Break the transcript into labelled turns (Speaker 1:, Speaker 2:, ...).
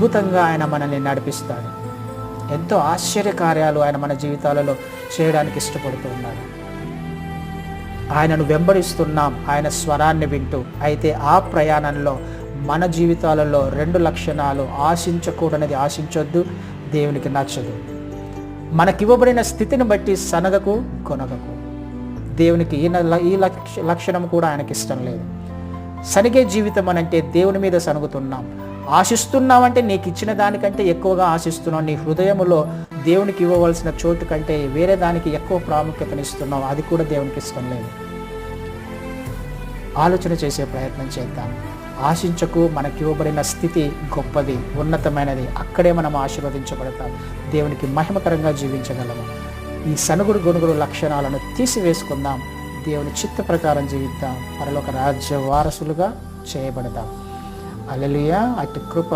Speaker 1: అద్భుతంగా ఆయన మనల్ని నడిపిస్తాడు. ఎంతో ఆశ్చర్యకార్యాలు ఆయన మన జీవితాలలో చేయడానికి ఇష్టపడుతూ ఉన్నాడు ఆయనను వెంబడిస్తున్నాం ఆయన స్వరాన్ని వింటూ. అయితే ఆ ప్రయాణంలో మన జీవితాలలో రెండు లక్షణాలు ఆశించకూడనిది ఆశించొద్దు దేవునికి నచ్చదు. మనకివ్వబడిన స్థితిని బట్టి సనగకు కొనగకు. దేవునికి ఈ ఈ లక్ష లక్షణం కూడా ఆయనకి ఇష్టం లేదు. సనిగే జీవితం అని అంటే దేవుని మీద సనుగుతున్నాం. ఆశిస్తున్నామంటే నీకు ఇచ్చిన దానికంటే ఎక్కువగా ఆశిస్తున్నావు. నీ హృదయములో దేవునికి ఇవ్వవలసిన చోటు కంటే వేరే దానికి ఎక్కువ ప్రాముఖ్యతనిస్తున్నావు అది కూడా దేవునికి ఇష్టం లేదు. ఆలోచన చేసే ప్రయత్నం చేద్దాం. ఆశించకు మనకి ఇవ్వబడిన స్థితి గొప్పది ఉన్నతమైనది. అక్కడే మనం ఆశీర్వదించబడతాం. దేవునికి మహిమకరంగా జీవించగలము. ఈ సనుగుడు గొనుగుడు లక్షణాలను తీసివేసుకుందాం. దేవుని చిత్త ప్రకారం జీవిద్దాం. పరలోక రాజ్య వారసులుగా Hallelujah. At the group